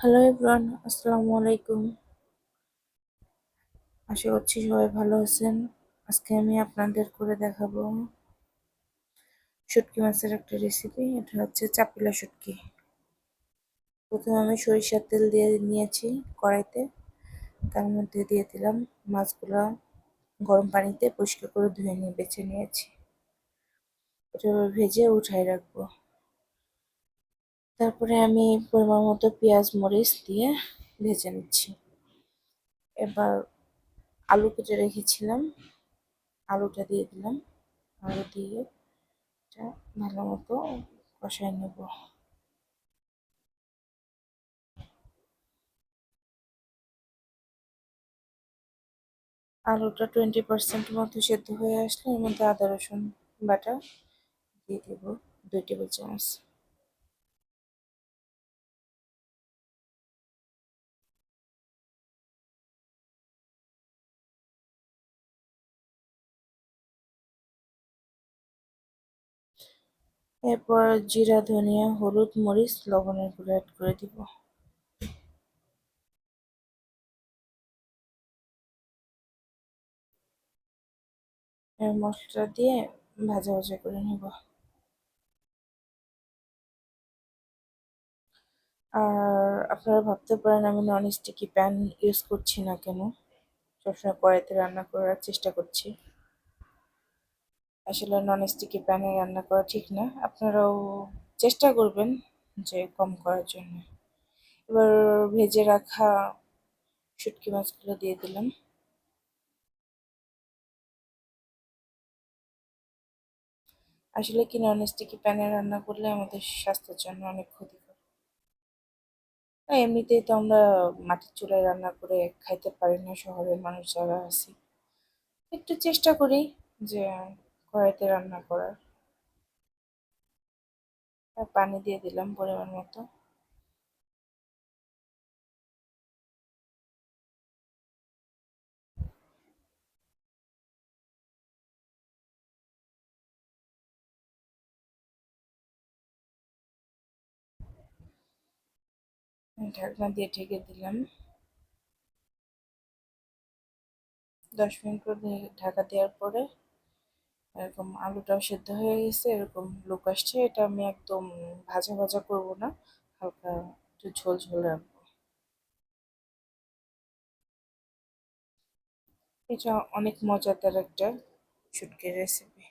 Hello everyone আসসালামু আলাইকুম। আশা করছি সবাই ভালো আছেন। আজকে আমি আপনাদের করে দেখাবো শুটকি মাছের একটা রেসিপি এটা হচ্ছে চাপিলা শুটকি। প্রথমে আমি সরিষার তেল দিয়ে নিয়েছি কড়াইতে। তার মধ্যে দিয়ে দিলাম মাছগুলো গরম পানিতে পরিষ্কার করে ধুয়ে নিয়ে বেছে নিয়েছি। এটা ভেজে উঠাই রাখব। তারপরে আমি পরিমাণ মতো পেঁয়াজ, মরিচ দিয়ে ভেজে নিচ্ছি। এবার আলু কেটে রেখেছিলাম, আলুটা দিয়ে দিলাম। আলু দিয়ে এটা ভালো মতো কষাই নেব। আলুটা টোয়েন্টি পার্সেন্ট মতো সেদ্ধ হয়ে আসলে এর মধ্যে আদা, রসুন বাটা দিয়ে দেব, দুই টেবিল চামচ। এরপর জিরা, ধনিয়া, হলুদ, মরিচ, লবণের গুঁড়ো অ্যাড করে দিব। মশলা দিয়ে ভাজা ভাজা করে নেব। আর আপনারা ভাবতে পারেন, আমি নন স্টিকি প্যান ইউজ করছি না কেন। সবসময় কড়াইতে রান্না করার চেষ্টা করছি। আসলে নন স্টিকি প্যানে রান্না করা ঠিক না। আপনারাও চেষ্টা করবেন যে কম করার জন্য। এবার ভেজে রাখা শুটকি মাছগুলো দিয়ে দিলাম। আসলে কি নন স্টিকি প্যানে রান্না করলে আমাদের স্বাস্থ্যের জন্য অনেক ক্ষতিকর। এমনিতেই তো আমরা মাটির চুলায় রান্না করে খাইতে পারি না, শহরের মানুষ যারা আছি। একটু চেষ্টা করি যে কড়াইতে রান্না করার। পানি দিয়ে দিলাম পরিমাণ মতো। ঢাকনা দিয়ে ঢেকে দিলাম। দশ মিনিট পর ঢাকা দেওয়ার পরে এরকম আলুটাও সেদ্ধ হয়ে গেছে, এরকম লোক আসছে, এটা আমি একদম ভাজা ভাজা করব না, হালকা একটু ঝোল ঝোল রাখব। এটা অনেক মজাদার একটা শুটকি রেসিপি